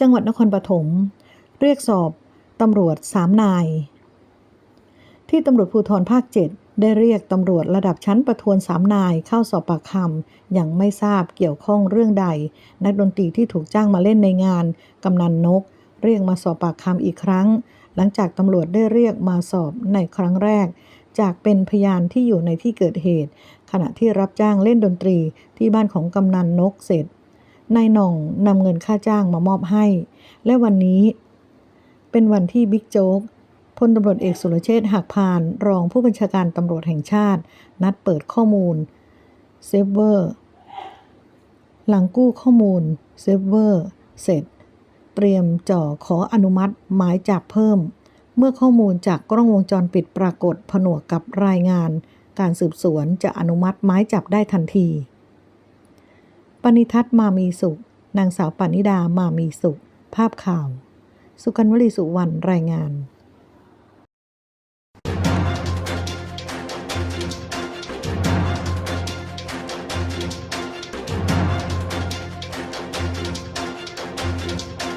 จังหวัดนครปฐมเรียกสอบตำรวจสามนาย ที่ตำรวจภูธรภาค 7 ได้เรียกตำรวจระดับชั้นประทวนสามนายเข้าสอบปากคำอย่างไม่ทราบเกี่ยวข้องเรื่องใด นักดนตรีที่ถูกจ้างมาเล่นในงานกำนันนก เรียกมาสอบปากคำอีกครั้ง หลังจากตำรวจได้เรียกมาสอบในครั้งแรก จากเป็นพยานที่อยู่ในที่เกิดเหตุ ขณะที่รับจ้างเล่นดนตรีที่บ้านของกำนันนกเสร็จ นายหน่องนำเงินค่าจ้างมามอบให้ และวันนี้ เป็นวันที่บิ๊กโจ๊กพลตำรวจเอกสุรเชษฐ์หักพาน รองผู้บัญชาการตำรวจแห่งชาติ นัดเปิดข้อมูลเซฟเวอร์หลังกู้ข้อมูลเซฟเวอร์เสร็จ เตรียมจ่อขออนุมัติหมายจับเพิ่ม เมื่อข้อมูลจากกล้องวงจรปิดปรากฏผนวกกับรายงาน การสืบสวนจะอนุมัติหมายจับได้ทันที ปณิทัศน์มามีสุข นางสาวปณิดามามีสุข ภาพข่าว สุกันวลีสุวรรณรายงาน